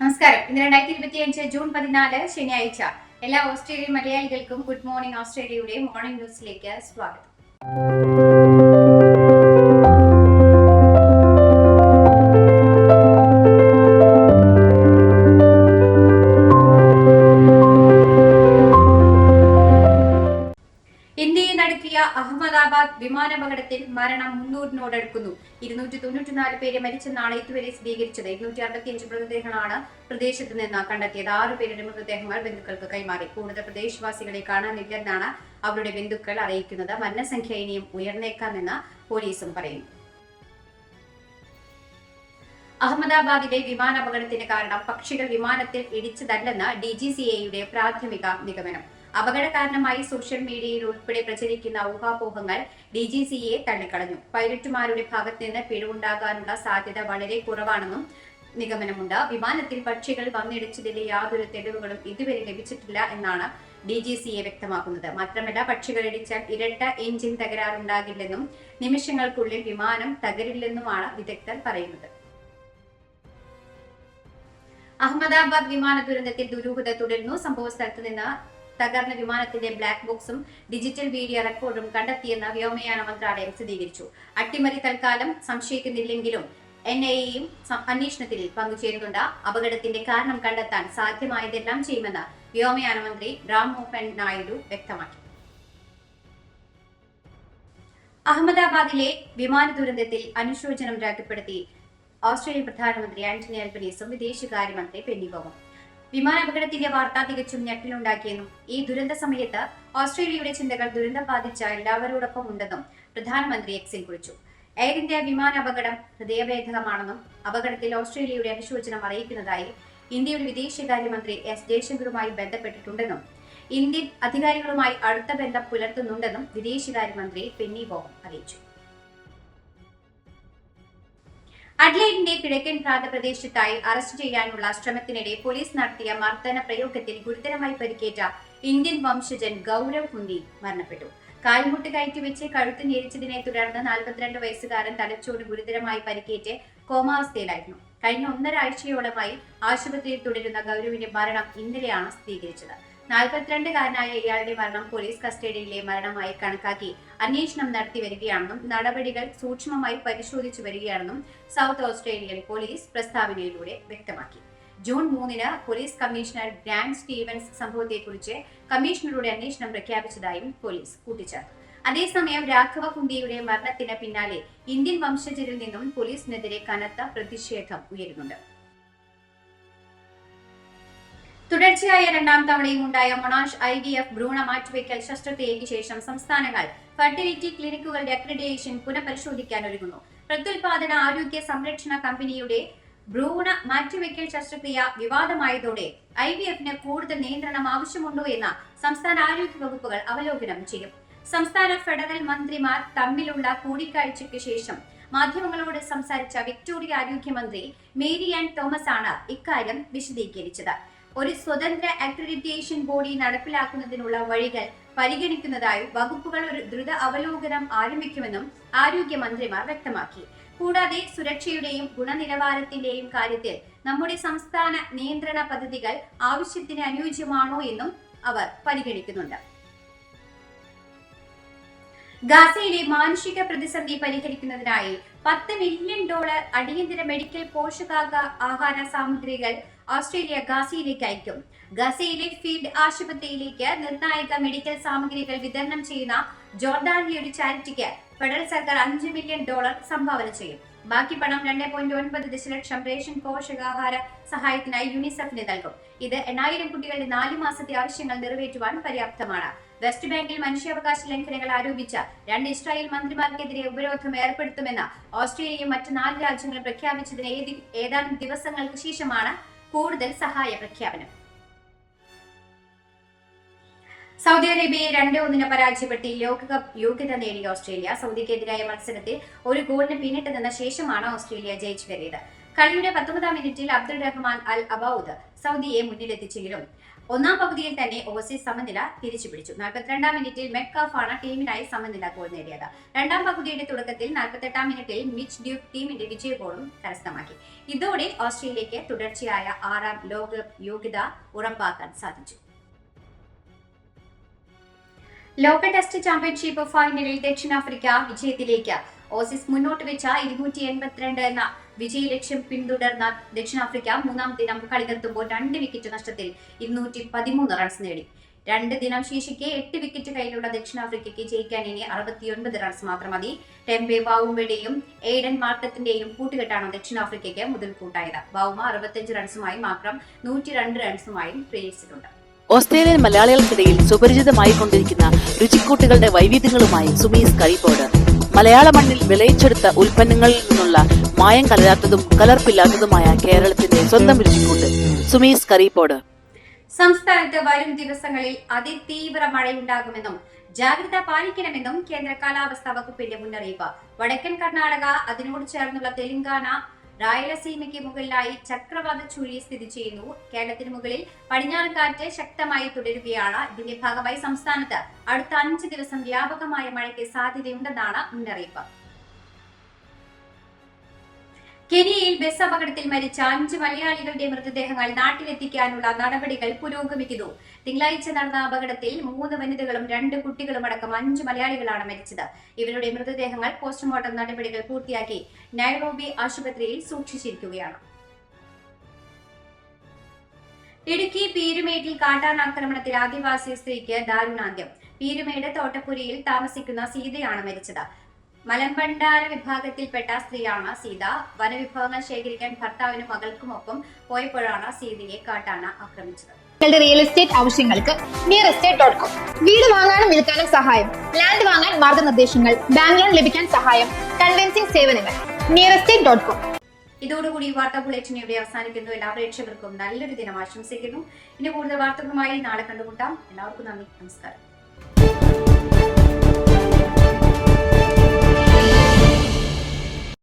നമസ്കാരം. ഇന്ന് രണ്ടായിരത്തി ഇരുപത്തിയഞ്ച് ജൂൺ പതിനാല് ശനിയാഴ്ച. എല്ലാ ഓസ്ട്രേലിയൻ മലയാളികൾക്കും ഗുഡ് മോർണിംഗ് ഓസ്ട്രേലിയയുടെ മോർണിംഗ് ന്യൂസിലേക്ക് സ്വാഗതം. വിമാനാപകടത്തിൽ മരണം മുന്നൂറിനോടടുക്കുന്നു ഇരുന്നൂറ്റി തൊണ്ണൂറ്റിനാല് പേരെ മരിച്ചെന്നാണ് ഇതുവരെ സ്ഥിരീകരിച്ചത് ഇരുന്നൂറ്റി അറുപത്തിയഞ്ച് മൃതദേഹങ്ങളാണ് പ്രദേശത്ത് നിന്ന് കണ്ടെത്തിയത്. ആറ് പേരുടെ മൃതദേഹങ്ങൾ ബന്ധുക്കൾക്ക് കൈമാറി. കൂടുതൽ പ്രദേശവാസികളെ കാണാനില്ലെന്നാണ് അവരുടെ ബന്ധുക്കൾ അറിയിക്കുന്നത്. മരണസംഖ്യ ഇനിയും ഉയർന്നേക്കാമെന്ന് പോലീസും പറയുന്നു. അഹമ്മദാബാദിലെ വിമാനാപകടത്തിന് കാരണം പക്ഷികൾ വിമാനത്തിൽ ഇടിച്ചതല്ലെന്ന് ഡി ജി സി എയുടെ പ്രാഥമിക നിഗമനം. അപകട കാരണമായി സോഷ്യൽ മീഡിയയിൽ ഉൾപ്പെടെ പ്രചരിക്കുന്ന ഊഹാപോഹങ്ങൾ ഡി ജി സിയെ തള്ളിക്കളഞ്ഞു. പൈലറ്റുമാരുടെ ഭാഗത്ത് നിന്ന് പിഴവുണ്ടാകാനുള്ള സാധ്യത വളരെ കുറവാണെന്നും നിഗമനമുണ്ട്. വിമാനത്തിൽ പക്ഷികൾ വന്നിടിച്ചതിന്റെ യാതൊരു തെളിവുകളും ഇതുവരെ ലഭിച്ചിട്ടില്ല എന്നാണ് ഡി ജി സിയെ വ്യക്തമാക്കുന്നത്. മാത്രമല്ല പക്ഷികൾ ഇടിച്ചാൽ ഇരട്ട എഞ്ചിൻ തകരാറുണ്ടാകില്ലെന്നും നിമിഷങ്ങൾക്കുള്ളിൽ വിമാനം തകരില്ലെന്നുമാണ് വിദഗ്ധർ പറയുന്നത്. അഹമ്മദാബാദ് വിമാന ദുരന്തത്തിൽ ദുരൂഹത തുടരുന്നു. സംഭവ സ്ഥലത്ത് നിന്ന് തകർന്ന വിമാനത്തിന്റെ ബ്ലാക്ക് ബോക്സും ഡിജിറ്റൽ വീഡിയോ റെക്കോർഡും കണ്ടെത്തിയെന്ന് വ്യോമയാന മന്ത്രാലയം സ്ഥിരീകരിച്ചു. അട്ടിമറി തൽക്കാലം സംശയിക്കുന്നില്ലെങ്കിലും എൻ ഐ എയും അന്വേഷണത്തിൽ പങ്കുചേരുന്നുണ്ട്. അപകടത്തിന്റെ കാരണം കണ്ടെത്താൻ സാധ്യമായതെല്ലാം ചെയ്യുമെന്ന് വ്യോമയാന മന്ത്രി റാം മോഹൻ നായിഡു വ്യക്തമാക്കി. അഹമ്മദാബാദിലെ വിമാന ദുരന്തത്തിൽ അനുശോചനം രേഖപ്പെടുത്തി ഓസ്ട്രേലിയൻ പ്രധാനമന്ത്രി ആന്റണി അൽബനീസും വിദേശകാര്യമന്ത്രി പെന്നി ബോമും വിമാനാപകടത്തിന്റെ വാർത്ത തികച്ചും ഞെട്ടിലുണ്ടാക്കിയെന്നും ഈ ദുരന്ത സമയത്ത് ഓസ്ട്രേലിയയുടെ ചിന്തകൾ ദുരന്തം ബാധിച്ച എല്ലാവരോടൊപ്പം ഉണ്ടെന്നും പ്രധാനമന്ത്രി എക്സിൽ കുറിച്ചു. എയർ ഇന്ത്യ വിമാനാപകടം ഹൃദയഭേദകമാണെന്നും അപകടത്തിൽ ഓസ്ട്രേലിയയുടെ അനുശോചനം അറിയിക്കുന്നതായി ഇന്ത്യയുടെ വിദേശകാര്യമന്ത്രി എസ് ജയശങ്കറുമായി ബന്ധപ്പെട്ടിട്ടുണ്ടെന്നും ഇന്ത്യൻ അധികാരികളുമായി അടുത്ത ബന്ധം പുലർത്തുന്നുണ്ടെന്നും വിദേശകാര്യമന്ത്രി പെന്നി ബോം അറിയിച്ചു. അഡ്ലൈഡിന്റെ കിഴക്കൻ പ്രാന്തപ്രദേശത്തായി അറസ്റ്റ് ചെയ്യാനുള്ള ശ്രമത്തിനിടെ പോലീസ് നടത്തിയ മർദ്ദന പ്രയോഗത്തിൽ ഗുരുതരമായി പരിക്കേറ്റ ഇന്ത്യൻ വംശജൻ ഗൗരവ് കുന്തി മരണപ്പെട്ടു. കാൽമുട്ട് കയറ്റിവെച്ച് കഴുത്ത് ഞെരിച്ചതിനെ തുടർന്ന് നാൽപ്പത്തിരണ്ട് വയസ്സുകാരൻ തലച്ചോട് ഗുരുതരമായി പരിക്കേറ്റ് കോമാവസ്ഥയിലായിരുന്നു. കഴിഞ്ഞ ഒന്നര ആഴ്ചയോളമായി ആശുപത്രിയിൽ തുടരുന്ന ഗൗരവിന്റെ മരണം ഇന്നലെയാണ് സ്ഥിരീകരിച്ചത്. നാൽപ്പത്തിരണ്ടുകാരനായ ഇയാളുടെ മരണം പോലീസ് കസ്റ്റഡിയിലെ മരണമായി കണക്കാക്കി അന്വേഷണം നടത്തി വരികയാണെന്നും നടപടികൾ സൂക്ഷ്മമായി പരിശോധിച്ചു വരികയാണെന്നും സൗത്ത് ഓസ്ട്രേലിയൻ പോലീസ് പ്രസ്താവനയിലൂടെ വ്യക്തമാക്കി. ജൂൺ മൂന്നിന് പോലീസ് കമ്മീഷണർ ഗ്രാൻഡ് സ്റ്റീവൻസ് സംഭവത്തെക്കുറിച്ച് കമ്മീഷണറുടെ അന്വേഷണം പ്രഖ്യാപിച്ചതായും പോലീസ് കൂട്ടിച്ചേർത്തു. അതേസമയം രാഘവ കുന്തിയുടെ മരണത്തിന് പിന്നാലെ ഇന്ത്യൻ വംശജരിൽ നിന്നും പോലീസിനെതിരെ കനത്ത പ്രതിഷേധം ഉയരുന്നുണ്ട്. തുടർച്ചയായ രണ്ടാം തവണയും ഉണ്ടായ മൊണാഷ് ഐ ഡി എഫ് ഭ്രൂണ മാറ്റിവെക്കൽ ശസ്ത്രക്രിയയ്ക്ക് ശേഷം സംസ്ഥാനങ്ങൾ ഫെർട്ടിലിറ്റി ക്ലിനിക്കുകളുടെ അക്രഡിറ്റേഷൻ പുനഃപരിശോധിക്കാൻ ഒരുങ്ങുന്നു. പ്രത്യുൽപാദന ആരോഗ്യ സംരക്ഷണ കമ്പനിയുടെ ഭ്രൂണ മാറ്റിവെക്കൽ ശസ്ത്രക്രിയ വിവാദമായതോടെ ഐ വി എഫിന് കൂടുതൽ നിയന്ത്രണം ആവശ്യമുണ്ടോ എന്ന സംസ്ഥാന ആരോഗ്യ വകുപ്പുകൾ അവലോകനം ചെയ്യും. സംസ്ഥാന ഫെഡറൽ മന്ത്രിമാർ തമ്മിലുള്ള കൂടിക്കാഴ്ചയ്ക്ക് ശേഷം മാധ്യമങ്ങളോട് സംസാരിച്ച വിക്ടോറിയ ആരോഗ്യമന്ത്രി മേരി ആൻഡ് തോമസ് ആണ് ഇക്കാര്യം വിശദീകരിച്ചത്. ഒരു സ്വതന്ത്ര അക്രഡിറ്റേഷൻ ബോഡി നടപ്പിലാക്കുന്നതിനുള്ള വഴികൾ പരിഗണിക്കുന്നതായി വകുപ്പുകൾ ഒരു ദ്രുത അവലോകനം ആരംഭിക്കുമെന്നും ആരോഗ്യ ആരോഗ്യമന്ത്രിമാർ വ്യക്തമാക്കി. കൂടാതെ സുരക്ഷയുടെയും ഗുണനിലവാരത്തിന്റെയും കാര്യത്തിൽ നമ്മുടെ സംസ്ഥാന നിയന്ത്രണ പദ്ധതികൾ ആവശ്യത്തിന് അനുയോജ്യമാണോ എന്നും അവർ പരിഗണിക്കുന്നുണ്ട്. ഗാസയിലെ മാനുഷിക പ്രതിസന്ധി പരിഹരിക്കുന്നതിനായി പത്ത് മില്യൺ ഡോളർ അടിയന്തര മെഡിക്കൽ പോഷകാക ആഹാര സാമഗ്രികൾ ഓസ്ട്രേലിയ ഗാസയിലേക്ക് അയക്കും ഗസയിലെ ഫീൽഡ് ആശുപത്രിയിലേക്ക് നിർണായക മെഡിക്കൽ സാമഗ്രികൾ വിതരണം ചെയ്യുന്ന ജോർദാനിലെ ഒരു ചാരിറ്റിക്ക് ഫെഡറൽ സർക്കാർ അഞ്ച് മില്യൺ ഡോളർ സംഭാവന ചെയ്യും. ബാക്കി പണം രണ്ട് പോയിന്റ് ഒൻപത് ദശലക്ഷം റേഷൻ പോഷകാഹാര സഹായത്തിനായി യൂണിസെഫിന് നൽകും. ഇത് എണ്ണായിരം കുട്ടികളുടെ നാല് മാസത്തെ ആവശ്യങ്ങൾ നിറവേറ്റുവാൻ പര്യാപ്തമാണ്. വെസ്റ്റ് ബാങ്കിൽ മനുഷ്യാവകാശ ലംഘനങ്ങൾ ആരോപിച്ച രണ്ട് ഇസ്രായേൽ മന്ത്രിമാർക്കെതിരെ ഉപരോധം ഏർപ്പെടുത്തുമെന്ന് ഓസ്ട്രേലിയയും മറ്റ് നാല് രാജ്യങ്ങളും പ്രഖ്യാപിച്ചതിന് ഏതി- ഏതാനും ദിവസങ്ങൾക്ക് ശേഷമാണ് കൂടുതൽ സഹായ പ്രഖ്യാപനം. സൗദി അറേബ്യയെ രണ്ട് ഒന്നിന് പരാജയപ്പെട്ട് ലോകകപ്പ് യോഗ്യത നേടിയ ഓസ്ട്രേലിയ. സൗദിക്കെതിരായ മത്സരത്തിൽ ഒരു ഗോളിന് പിന്നിട്ട് നിന്ന ശേഷമാണ് ഓസ്ട്രേലിയ ജയിച്ചു കയറിയത്. കളിയുടെ പത്തൊമ്പതാം മിനിറ്റിൽ അബ്ദുൾ റഹ്മാൻ അൽ അബൌദ് സൗദിയെ മുന്നിലെത്തിച്ചെങ്കിലും ഒന്നാം പകുതിയിൽ തന്നെ ഓസീസ് സമനില തിരിച്ചുപിടിച്ചു നാൽപ്പത്തിരണ്ടാം മിനിറ്റിൽ മെക്കാഫാണ് ടീമിനായി സമനില ഗോൾ നേടിയത്. രണ്ടാം പകുതിയുടെ തുടക്കത്തിൽ നാൽപ്പത്തെട്ടാം മിനിറ്റിൽ മിച്ച് ഡ്യൂക്ക് ടീമിന്റെ വിജയ ഗോളും കരസ്ഥമാക്കി. ഇതോടെ ഓസ്ട്രേലിയക്ക് തുടർച്ചയായ ആറാം ലോകകപ്പ് യോഗ്യത ഉറപ്പാക്കാൻ സാധിച്ചു. ലോക ടെസ്റ്റ് ചാമ്പ്യൻഷിപ്പ് ഫൈനലിൽ ദക്ഷിണാഫ്രിക്ക വിജയത്തിലേക്ക് ഓസീസ് മുന്നോട്ട് വെച്ച ഇരുന്നൂറ്റി എൺപത്തിരണ്ട് എന്ന വിജയ ലക്ഷ്യം പിന്തുടർന്ന ദക്ഷിണാഫ്രിക്ക മൂന്നാം ദിനം കളി നിർത്തുമ്പോൾ രണ്ട് വിക്കറ്റ് നഷ്ടത്തിൽ ഇരുന്നൂറ്റി പതിമൂന്ന് റൺസ് നേടി. രണ്ട് ദിനം ശേഷിക്കെ എട്ട് വിക്കറ്റ് കയ്യിലുള്ള ദക്ഷിണാഫ്രിക്കയ്ക്ക് ജയിക്കാൻ ഇനി അറുപത്തിയൊൻപത് റൺസ് മാത്രം മതി. ടെംബെ ബാവുമ്പയുടെയും എയ്ഡൻ മാർട്ടത്തിന്റെയും കൂട്ടുകെട്ടാണ് ദക്ഷിണാഫ്രിക്കയ്ക്ക് മുതൽക്കൂട്ടായത്. ബാവുമ അറുപത്തിയഞ്ച് റൺസുമായി മാത്രം നൂറ്റി രണ്ട് റൺസുമായും പ്രേരിച്ചിട്ടുണ്ട്. ഓസ്ട്രേലിയൻ മലയാളികൾക്കിടയിൽ സുപരിചിതമായി കൊണ്ടിരിക്കുന്ന രുചിക്കൂട്ടുകളുടെ വൈവിധ്യങ്ങളുമായി സുമീസ് കറിബോർഡ് മലയാള മണ്ണിൽ വിളയിച്ചെടുത്ത ഉൽപ്പന്നങ്ങളിൽ നിന്നുള്ള മായം കലരാത്തതും കലർപ്പില്ലാത്തതുമായ കേരളത്തിന്റെ സ്വന്തം രുചിക്കൂട്ട് സുമീസ് കറിപ്പോട് സംസ്ഥാനത്ത് വരും ദിവസങ്ങളിൽ അതിതീവ്ര മഴയുണ്ടാകുമെന്നും ജാഗ്രത പാലിക്കണമെന്നും കേന്ദ്ര കാലാവസ്ഥാ വകുപ്പിന്റെ മുന്നറിയിപ്പ്. വടക്കൻ കർണാടക അതിനോട് ചേർന്നുള്ള തെലങ്കാന രായലസീമയ്ക്ക് മുകളിലായി ചക്രവാത ചുഴി സ്ഥിതി ചെയ്യുന്നു. കേരളത്തിന് മുകളിൽ പടിഞ്ഞാറ് കാറ്റ് ശക്തമായി തുടരുകയാണ്. ഇതിന്റെ ഭാഗമായി സംസ്ഥാനത്ത് അടുത്ത അഞ്ച് ദിവസം വ്യാപകമായ മഴയ്ക്ക് സാധ്യതയുണ്ടെന്നാണ് മുന്നറിയിപ്പ്. കെനിയയിൽ ബസ് അപകടത്തിൽ മരിച്ച അഞ്ച് മലയാളികളുടെ മൃതദേഹങ്ങൾ നാട്ടിലെത്തിക്കാനുള്ള നടപടികൾ പുരോഗമിക്കുന്നു. തിങ്കളാഴ്ച നടന്ന അപകടത്തിൽ മൂന്ന് വനിതകളും രണ്ട് കുട്ടികളും അടക്കം അഞ്ച് മലയാളികളാണ് മരിച്ചത്. ഇവരുടെ മൃതദേഹങ്ങൾ പോസ്റ്റ്മോർട്ടം നടപടികൾ പൂർത്തിയാക്കി നൈറോബി ആശുപത്രിയിൽ സൂക്ഷിച്ചിരിക്കുകയാണ്. ഇടുക്കി പീരുമേട്ടിൽ കാട്ടാനാക്രമണത്തിൽ ആദിവാസി സ്ത്രീക്ക് ദാരുണാന്ത്യം. പീരുമേട് തോട്ടപ്പുരയിൽ താമസിക്കുന്ന സീതയാണ് മരിച്ചത്. മലമ്പണ്ടാര വിഭാഗത്തിൽപ്പെട്ട സ്ത്രീയാണ് സീത. വനവിഭവങ്ങൾ ശേഖരിക്കാൻ ഭർത്താവിനും മകൾക്കുമൊപ്പം പോയപ്പോഴാണ് സീതയെ കാട്ടാന ആക്രമിച്ചത്. നിങ്ങളുടെ റിയൽ എസ്റ്റേറ്റ് ആവശ്യങ്ങൾക്ക് നിയർ എസ്റ്റേറ്റ് ഡോട്ട് കോം വീട് വാങ്ങാനും വിൽക്കാനും സഹായം. ലാൻഡ് വാങ്ങാൻ മാർഗനിർദ്ദേശങ്ങൾ. ബാങ്ക് ലോൺ ലഭിക്കാൻ സഹായം. കൺവെൻസിംഗ് സേവനങ്ങൾ. നിയർ എസ്റ്റേറ്റ് ഡോട്ട് കോം ഇതോടുകൂടി വാർത്താ ബുള്ളറ്റിൻ ഇവിടെ അവസാനിക്കുന്നു. എല്ലാ പ്രേക്ഷകർക്കും നല്ലൊരു ദിനം ആശംസിക്കുന്നു. ഇനി കൂടുതൽ വാർത്തകളുമായി നാളെ കണ്ടുമുട്ടാം. എല്ലാവർക്കും നന്ദി. നമസ്കാരം.